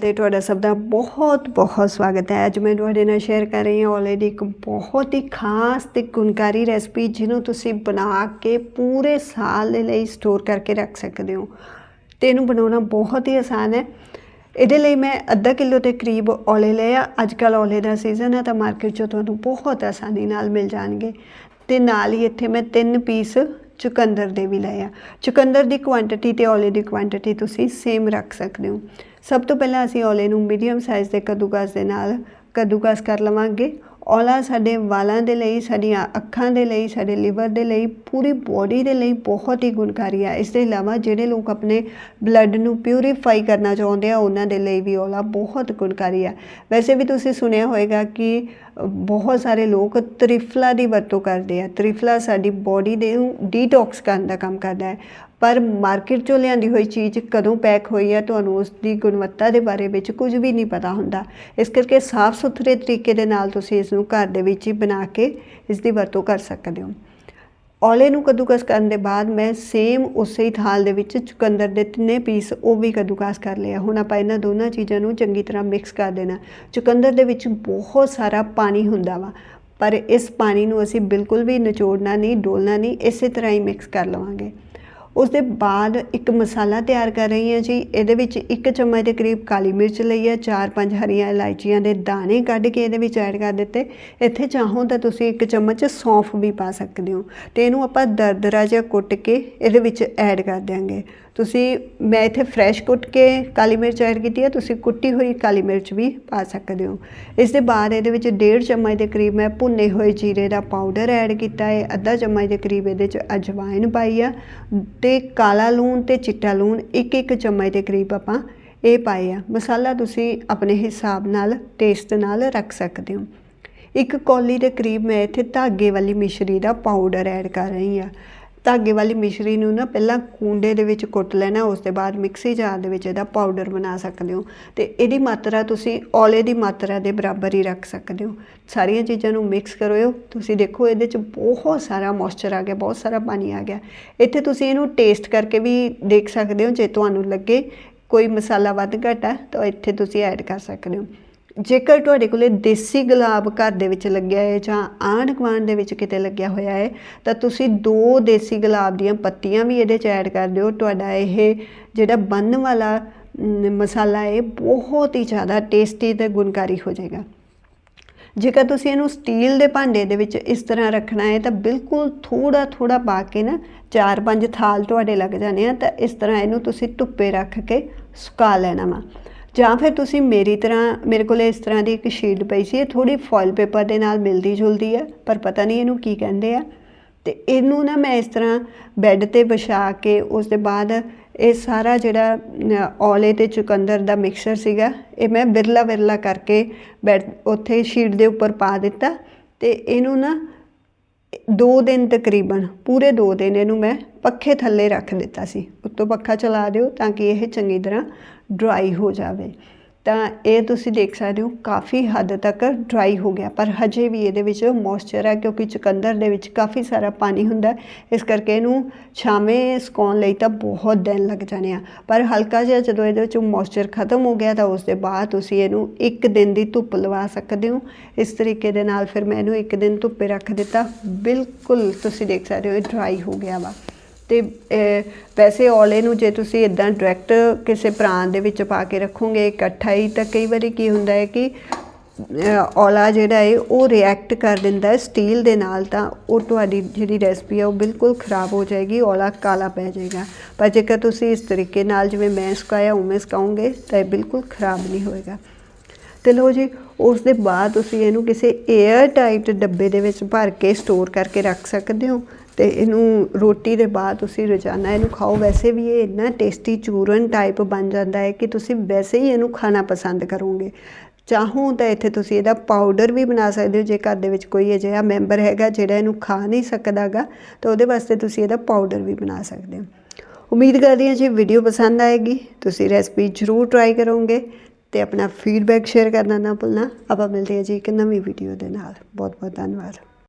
ਤੇ ਤੁਹਾਡਾ ਸਭ ਦਾ ਬਹੁਤ ਬਹੁਤ ਸਵਾਗਤ ਹੈ। ਅੱਜ ਮੈਂ ਤੁਹਾਡੇ ਨਾਲ ਸ਼ੇਅਰ ਕਰ ਰਹੀ ਹਾਂ ਆਲਰੇਡੀ ਇੱਕ ਬਹੁਤ ਹੀ ਖਾਸ ਤੇ ਗੁਣਕਾਰੀ ਰੈਸਪੀ ਜਿਹਨੂੰ ਤੁਸੀਂ ਬਣਾ ਕੇ ਪੂਰੇ ਸਾਲ ਦੇ ਲਈ ਸਟੋਰ ਕਰਕੇ ਰੱਖ ਸਕਦੇ ਹੋ। ਤੇ ਇਹਨੂੰ ਬਣਾਉਣਾ ਬਹੁਤ ਹੀ ਆਸਾਨ ਹੈ। ਇਹਦੇ ਲਈ ਮੈਂ ਅੱਧਾ ਕਿਲੋ ਦੇ ਕਰੀਬ ਔਲੇ ਲਏ ਆ। ਅੱਜ ਕੱਲ ਔਲੇ ਦਾ ਸੀਜ਼ਨ ਹੈ ਤਾਂ ਮਾਰਕੀਟ 'ਚੋਂ ਤੁਹਾਨੂੰ ਬਹੁਤ ਆਸਾਨੀ ਨਾਲ ਮਿਲ ਜਾਣਗੇ। ਤੇ ਨਾਲ ਹੀ ਇੱਥੇ ਮੈਂ ਤਿੰਨ ਪੀਸ ਚੁਕੰਦਰ ਦੇ ਵੀ ਲਏ ਆ। ਚੁਕੰਦਰ ਦੀ ਕੁਆਂਟੀਟੀ ਤੇ ਔਲੇ ਦੀ ਕੁਆਂਟੀਟੀ ਤੁਸੀਂ ਸੇਮ ਰੱਖ ਸਕਦੇ ਹੋ। ਸਭ ਤੋਂ ਪਹਿਲਾਂ ਅਸੀਂ ਔਲੇ ਨੂੰ ਮੀਡੀਅਮ ਸਾਈਜ਼ ਦੇ ਕੱਦੂਕਸ ਦੇ ਨਾਲ ਕੱਦੂਕਸ ਕਰ ਲਵਾਂਗੇ। ਔਲਾ ਸਾਡੇ ਵਾਲਾਂ ਦੇ ਲਈ, ਸਾਡੀਆਂ ਅੱਖਾਂ ਦੇ ਲਈ, ਸਾਡੇ ਲਿਵਰ ਦੇ ਲਈ, ਪੂਰੀ ਬੋਡੀ ਦੇ ਲਈ ਬਹੁਤ ਹੀ ਗੁਣਕਾਰੀ ਹੈ ਇਸ ਦੇ ਇਲਾਵਾ ਜਿਹੜੇ ਲੋਕ ਆਪਣੇ ਬਲੱਡ ਨੂੰ ਪਿਊਰੀਫਾਈ ਕਰਨਾ ਚਾਹੁੰਦੇ ਆ, ਉਹਨਾਂ ਦੇ ਲਈ ਵੀ ਔਲਾ ਬਹੁਤ ਗੁਣਕਾਰੀ ਹੈ ਵੈਸੇ ਵੀ ਤੁਸੀਂ ਸੁਣਿਆ ਹੋਵੇਗਾ ਕਿ ਬਹੁਤ ਸਾਰੇ ਲੋਕ ਤ੍ਰਿਫਲਾ ਦੀ ਵਰਤੋਂ ਕਰਦੇ ਆ। ਤ੍ਰਿਫਲਾ ਸਾਡੀ ਬੋਡੀ ਦੇ ਨੂੰ ਡੀਟੌਕਸ ਕਰਨ ਦਾ ਕੰਮ ਕਰਦਾ ਹੈ। ਪਰ ਮਾਰਕੀਟ ਚੋਂ ਲਿਆਂਦੀ ਹੋਈ ਚੀਜ਼ ਕਦੋਂ ਪੈਕ ਹੋਈ ਹੈ, ਤੁਹਾਨੂੰ ਉਸ ਦੀ ਗੁਣਵੱਤਾ ਦੇ ਬਾਰੇ ਵਿੱਚ ਕੁਝ ਵੀ ਨਹੀਂ ਪਤਾ ਹੁੰਦਾ। ਇਸ ਕਰਕੇ ਸਾਫ਼ ਸੁਥਰੇ ਤਰੀਕੇ ਦੇ ਨਾਲ ਤੁਸੀਂ ਇਸ ਨੂੰ ਘਰ ਦੇ ਵਿੱਚ ਹੀ ਬਣਾ ਕੇ ਇਸ ਦੀ ਵਰਤੋਂ ਕਰ ਸਕਦੇ ਹੋ। ਔਲੇ ਨੂੰ ਕੱਦੂਕਸ ਕਰਨ ਦੇ ਬਾਅਦ ਮੈਂ ਸੇਮ ਉਸੇ ਹੀ ਥਾਲ ਦੇ ਵਿੱਚ ਚੁਕੰਦਰ ਦੇ ਤਿੰਨੇ ਪੀਸ ਉਹ ਵੀ ਕੱਦੂਕਸ ਕਰ ਲਿਆ। ਹੁਣ ਆਪਾਂ ਇਹਨਾਂ ਦੋਨਾਂ ਚੀਜ਼ਾਂ ਨੂੰ ਚੰਗੀ ਤਰ੍ਹਾਂ ਮਿਕਸ ਕਰ ਦੇਣਾ। ਚੁਕੰਦਰ ਦੇ ਵਿੱਚ ਬਹੁਤ ਸਾਰਾ ਪਾਣੀ ਹੁੰਦਾ ਵਾ, ਪਰ ਇਸ ਪਾਣੀ ਨੂੰ ਅਸੀਂ ਬਿਲਕੁਲ ਵੀ ਨਿਚੋੜਨਾ ਨਹੀਂ, ਡੋਲਣਾ ਨਹੀਂ, ਇਸੇ ਤਰ੍ਹਾਂ ਹੀ ਮਿਕਸ ਕਰ ਲਵਾਂਗੇ। ਉਸ ਦੇ ਬਾਅਦ ਇੱਕ ਮਸਾਲਾ ਤਿਆਰ ਕਰ ਰਹੀ ਹਾਂ ਜੀ। ਇਹਦੇ ਵਿੱਚ ਇੱਕ ਚਮਚ ਦੇ ਕਰੀਬ ਕਾਲੀ ਮਿਰਚ ਲਈ ਹੈ, ਚਾਰ ਪੰਜ ਹਰੀਆਂ ਇਲਾਇਚੀਆਂ ਦੇ ਦਾਣੇ ਕੱਢ ਕੇ ਇਹਦੇ ਵਿੱਚ ਐਡ ਕਰ ਦਿੱਤੇ। ਇੱਥੇ ਚਾਹੋ ਤਾਂ ਤੁਸੀਂ ਇੱਕ ਚਮਚ ਸੌਂਫ ਵੀ ਪਾ ਸਕਦੇ ਹੋ ਤੇ ਇਹਨੂੰ ਆਪਾਂ ਦਰਦਰਾ ਜਿਹਾ ਕੁੱਟ ਕੇ ਇਹਦੇ ਵਿੱਚ ਐਡ ਕਰ ਦਿਆਂਗੇ। ਤੁਸੀਂ, ਮੈਂ ਇੱਥੇ ਫਰੈਸ਼ ਕੁੱਟ ਕੇ ਕਾਲੀ ਮਿਰਚ ਐਡ ਕੀਤੀ ਹੈ, ਤੁਸੀਂ ਕੁੱਟੀ ਹੋਈ ਕਾਲੀ ਮਿਰਚ ਵੀ ਪਾ ਸਕਦੇ ਹੋ। ਇਸ ਦੇ ਬਾਅਦ ਇਹਦੇ ਵਿੱਚ ਡੇਢ ਚਮਚ ਦੇ ਕਰੀਬ ਮੈਂ ਭੁੰਨੇ ਹੋਏ ਜੀਰੇ ਦਾ ਪਾਊਡਰ ਐਡ ਕੀਤਾ ਹੈ, ਅੱਧਾ ਚਮਚ ਦੇ ਕਰੀਬ ਇਹਦੇ ਚ ਅਜਵਾਇਨ ਪਾਈ ਆ, ਤੇ ਕਾਲਾ ਲੂਣ ਤੇ ਚਿੱਟਾ ਲੂਣ ਇੱਕ ਇੱਕ ਚਮਚ ਦੇ ਕਰੀਬ ਆਪਾਂ ਇਹ ਪਾਏ ਆ। ਮਸਾਲਾ ਤੁਸੀਂ ਆਪਣੇ ਹਿਸਾਬ ਨਾਲ ਟੇਸਟ ਨਾਲ ਰੱਖ ਸਕਦੇ ਹੋ। ਇੱਕ ਕੌਲੀ ਦੇ ਕਰੀਬ ਮੈਂ ਇੱਥੇ ਧਾਗੇ ਵਾਲੀ ਮਿਸ਼ਰੀ ਦਾ ਪਾਊਡਰ ਐਡ ਕਰ ਰਹੀ ਆ। ਧਾਗੇ ਵਾਲੀ ਮਿਸ਼ਰੀ ਨੂੰ ਨਾ ਪਹਿਲਾਂ ਕੂੰਡੇ ਦੇ ਵਿੱਚ ਕੁੱਟ ਲੈਣਾ, ਉਸ ਤੋਂ ਬਾਅਦ ਮਿਕਸੀ ਜਾਰ ਦੇ ਵਿੱਚ ਇਹਦਾ ਪਾਊਡਰ ਬਣਾ ਸਕਦੇ ਹੋ। ਤੇ ਇਹਦੀ ਮਾਤਰਾ ਤੁਸੀਂ ਔਲੇ ਦੀ ਮਾਤਰਾ ਦੇ ਬਰਾਬਰ ਹੀ ਰੱਖ ਸਕਦੇ ਹੋ। ਸਾਰੀਆਂ ਚੀਜ਼ਾਂ ਨੂੰ ਮਿਕਸ ਕਰੋ ਤੁਸੀਂ ਦੇਖੋ ਇਹਦੇ ਚ ਬਹੁਤ ਸਾਰਾ ਮੋਇਸਚਰ ਆ ਗਿਆ, ਬਹੁਤ ਸਾਰਾ ਪਾਣੀ ਆ ਗਿਆ। ਇੱਥੇ ਤੁਸੀਂ ਇਹਨੂੰ ਟੇਸਟ ਕਰਕੇ ਵੀ ਦੇਖ ਸਕਦੇ ਹੋ, ਜੇ ਤੁਹਾਨੂੰ ਲੱਗੇ ਕੋਈ ਮਸਾਲਾ ਵੱਧ ਘੱਟ ਹੈ ਤਾਂ ਇੱਥੇ ਤੁਸੀਂ ਐਡ ਕਰ ਸਕਦੇ ਹੋ। ਜੇਕਰ ਤੁਹਾਡੇ ਕੋਲੇ ਦੇਸੀ ਗੁਲਾਬ ਘਰ ਦੇ ਵਿੱਚ ਲੱਗਿਆ ਹੈ ਜਾਂ ਆਂਢ ਗੁਆਂਢ ਦੇ ਵਿੱਚ ਕਿਤੇ ਲੱਗਿਆ ਹੋਇਆ ਹੈ, ਤਾਂ ਤੁਸੀਂ ਦੋ ਦੇਸੀ ਗੁਲਾਬ ਦੀਆਂ ਪੱਤੀਆਂ ਵੀ ਇਹਦੇ 'ਚ ਐਡ ਕਰ ਦਿਓ। ਤੁਹਾਡਾ ਇਹ ਜਿਹੜਾ ਬੰਨ ਵਾਲਾ ਮਸਾਲਾ ਹੈ ਬਹੁਤ ਹੀ ਜ਼ਿਆਦਾ ਟੇਸਟੀ ਤੇ ਗੁਣਕਾਰੀ ਹੋ ਜਾਏਗਾ। ਜੇਕਰ ਤੁਸੀਂ ਇਹਨੂੰ ਸਟੀਲ ਦੇ ਭਾਂਡੇ ਦੇ ਵਿੱਚ ਇਸ ਤਰ੍ਹਾਂ ਰੱਖਣਾ ਹੈ, ਤਾਂ ਬਿਲਕੁਲ ਥੋੜਾ ਥੋੜਾ ਪਾ ਕੇ ਨਾ ਚਾਰ ਪੰਜ ਥਾਲ ਤੁਹਾਡੇ ਲੱਗ ਜਾਣੇ ਆ, ਤਾਂ ਇਸ ਤਰ੍ਹਾਂ ਇਹਨੂੰ ਤੁਸੀਂ ਧੁੱਪੇ ਰੱਖ ਕੇ ਸੁਕਾ ਲੈਣਾ ਵਾ। ਜਾਂ ਫਿਰ ਤੁਸੀਂ ਮੇਰੀ ਤਰ੍ਹਾਂ, ਮੇਰੇ ਕੋਲ ਇਸ ਤਰ੍ਹਾਂ ਦੀ ਇੱਕ ਸ਼ੀਟ ਪਈ ਸੀ, ਇਹ ਥੋੜੀ ਫੋਇਲ ਪੇਪਰ ਦੇ ਨਾਲ ਮਿਲਦੀ ਜੁਲਦੀ ਹੈ ਪਰ ਪਤਾ ਨਹੀਂ ਇਹਨੂੰ ਕੀ ਕਹਿੰਦੇ ਆ। ਤੇ ਇਹਨੂੰ ਨਾ ਮੈਂ ਇਸ ਤਰ੍ਹਾਂ ਬੈੱਡ ਤੇ ਵਿਛਾ ਕੇ ਉਸ ਦੇ ਬਾਅਦ ਇਹ ਸਾਰਾ ਜਿਹੜਾ ਔਲੇ ਤੇ ਚੁਕੰਦਰ ਦਾ ਮਿਕਸਚਰ ਸੀਗਾ, ਇਹ ਮੈਂ ਬਿਰਲਾ ਬਿਰਲਾ ਕਰਕੇ ਬੈੱਡ ਉੱਥੇ ਸ਼ੀਟ ਦੇ ਉੱਪਰ ਪਾ ਦਿੱਤਾ ਤੇ ਇਹਨੂੰ ਨਾ ਦੋ ਦਿਨ ਤਕਰੀਬਨ, ਪੂਰੇ ਦੋ ਦਿਨ ਇਹਨੂੰ ਮੈਂ ਪੱਖੇ ਥੱਲੇ ਰੱਖ ਦਿੱਤਾ ਸੀ। ਉੱਤੋਂ ਪੱਖਾ ਚਲਾ ਦਿਓ ਤਾਂ ਕਿ ਇਹ ਚੰਗੀ ਤਰ੍ਹਾਂ ਡਰਾਈ ਹੋ ਜਾਵੇ, ਤਾਂ ਇਹ ਤੁਸੀਂ ਦੇਖ ਸਕਦੇ ਹੋ ਕਾਫੀ ਹੱਦ ਤੱਕ ਡਰਾਈ ਹੋ ਗਿਆ। ਪਰ ਹਜੇ ਵੀ ਇਹਦੇ ਵਿੱਚ ਮੋਇਸਚਰ ਹੈ, ਕਿਉਂਕਿ ਚੁਕੰਦਰ ਦੇ ਵਿੱਚ ਕਾਫੀ ਸਾਰਾ ਪਾਣੀ ਹੁੰਦਾ ਇਸ ਕਰਕੇ ਇਹਨੂੰ ਛਾਵੇਂ ਸੁਕਾਉਣ ਲਈ ਤਾਂ ਬਹੁਤ ਦਿਨ ਲੱਗ ਜਾਣੇ ਆ। ਪਰ ਹਲਕਾ ਜਿਹਾ ਜਦੋਂ ਇਹਦੇ ਵਿੱਚ ਮੋਇਸਚਰ ਖਤਮ ਹੋ ਗਿਆ, ਤਾਂ ਉਸ ਦੇ ਬਾਅਦ ਤੁਸੀਂ ਇਹਨੂੰ ਇੱਕ ਦਿਨ ਦੀ ਧੁੱਪ ਲਵਾ ਸਕਦੇ ਹੋ। ਇਸ ਤਰੀਕੇ ਦੇ ਨਾਲ ਫਿਰ ਮੈਂ ਇਹਨੂੰ ਇੱਕ ਦਿਨ ਧੁੱਪੇ ਰੱਖ ਦਿੱਤਾ। ਬਿਲਕੁਲ ਤੁਸੀਂ ਦੇਖ ਸਕਦੇ ਹੋ ਇਹ ਡਰਾਈ ਹੋ ਗਿਆ ਵਾ। ਤੇ ਵੈਸੇ ਔਲੇ ਨੂੰ ਜੇ ਤੁਸੀਂ ਇਦਾਂ ਡਾਇਰੈਕਟ ਕਿਸੇ ਪ੍ਰਾਂਤ ਦੇ ਵਿੱਚ ਪਾ ਕੇ ਰੱਖੋਗੇ ਇਕੱਠਾ ਹੀ, ਤਾਂ ਕਈ ਵਾਰੀ ਕੀ ਹੁੰਦਾ ਹੈ ਕਿ ਔਲਾ ਜਿਹੜਾ ਹੈ, ਉਹ ਰਿਐਕਟ ਕਰ ਦਿੰਦਾ ਹੈ ਸਟੀਲ ਦੇ ਨਾਲ, ਤਾਂ ਉਹ ਤੁਹਾਡੀ ਜਿਹੜੀ ਰੈਸਪੀ ਹੈ, ਉਹ ਬਿਲਕੁਲ ਖਰਾਬ ਹੋ ਜਾਏਗੀ, ਔਲਾ ਕਾਲਾ ਪੈ ਜਾਏਗਾ। ਪਰ ਜੇਕਰ ਤੁਸੀਂ ਇਸ ਤਰੀਕੇ ਨਾਲ, ਜਿਵੇਂ ਮੈਂ ਸੁਕਾਇਆ, ਉਵੇਂ ਸੁਕਾਉਂਗੇ ਤਾਂ ਇਹ ਬਿਲਕੁਲ ਖਰਾਬ ਨਹੀਂ ਹੋਏਗਾ। ਤੇ ਲੋ ਜੀ ਉਸ ਦੇ ਬਾਅਦ ਤੁਸੀਂ ਇਹਨੂੰ ਕਿਸੇ 에ਅਰ ਟਾਈਟ ਡੱਬੇ ਦੇ ਵਿੱਚ ਭਰ ਕੇ ਸਟੋਰ ਕਰਕੇ ਰੱਖ ਸਕਦੇ ਹੋ। ਤੇ ਇਹਨੂੰ ਰੋਟੀ ਦੇ ਬਾਅਦ ਤੁਸੀਂ ਰੋਜ਼ਾਨਾ ਇਹਨੂੰ ਖਾਓ। ਵੈਸੇ ਵੀ ਇਹ ਇੰਨਾ ਟੇਸਟੀ ਚੂਰਨ ਟਾਈਪ ਬਣ ਜਾਂਦਾ ਹੈ ਕਿ ਤੁਸੀਂ ਵੈਸੇ ਹੀ ਇਹਨੂੰ ਖਾਣਾ ਪਸੰਦ ਕਰੋਗੇ। ਚਾਹੋ ਤਾਂ ਇੱਥੇ ਤੁਸੀਂ ਇਹਦਾ ਪਾਊਡਰ ਵੀ ਬਣਾ ਸਕਦੇ ਹੋ। ਜੇ ਘਰ ਦੇ ਵਿੱਚ ਕੋਈ ਅਜਿਹਾ ਮੈਂਬਰ ਹੈਗਾ ਜਿਹੜਾ ਇਹਨੂੰ ਖਾ ਨਹੀਂ ਸਕਦਾਗਾ, ਤਾਂ ਉਹਦੇ ਵਾਸਤੇ ਤੁਸੀਂ ਇਹਦਾ ਪਾਊਡਰ ਵੀ ਬਣਾ ਸਕਦੇ ਹੋ। ਉਮੀਦ ਕਰਦੀ ਹਾਂ ਜੀ ਵੀਡੀਓ ਪਸੰਦ ਆਏਗੀ, ਤੁਸੀਂ ਰੈਸਪੀ ਜ਼ਰੂਰ ਟਰਾਈ ਕਰੋਗੇ ਤੇ ਆਪਣਾ ਫੀਡਬੈਕ ਸ਼ੇਅਰ ਕਰਨਾ ਨਾ ਭੁੱਲਣਾ। ਆਪਾਂ ਮਿਲਦੇ ਹਾਂ ਜੀ ਇੱਕ ਨਵੀਂ ਵੀਡੀਓ ਦੇ ਨਾਲ। ਬਹੁਤ ਬਹੁਤ ਧੰਨਵਾਦ।